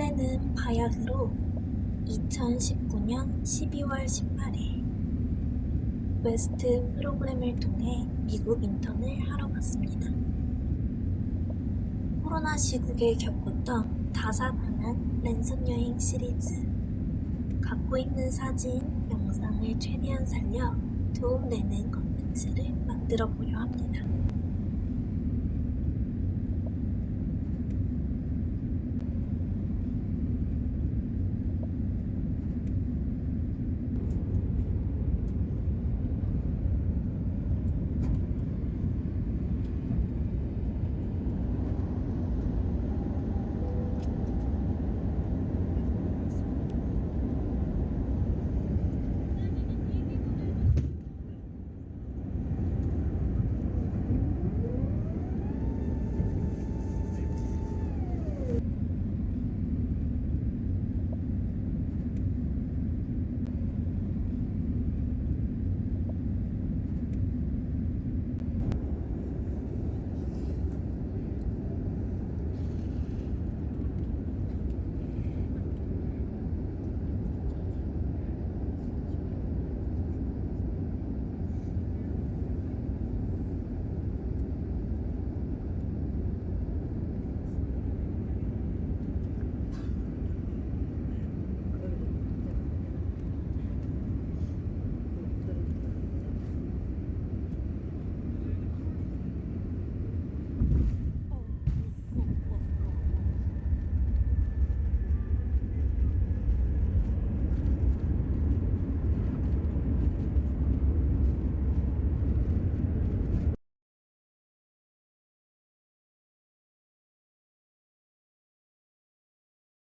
때는 바야흐로 2019년 12월 18일 웨스트 프로그램을 통해 미국 인턴을 하러 갔습니다. 코로나 시국에 겪었던 다사다난 랜선 여행 시리즈 갖고 있는 사진, 영상을 최대한 살려 도움되는 컨텐츠를 만들어 보려 합니다.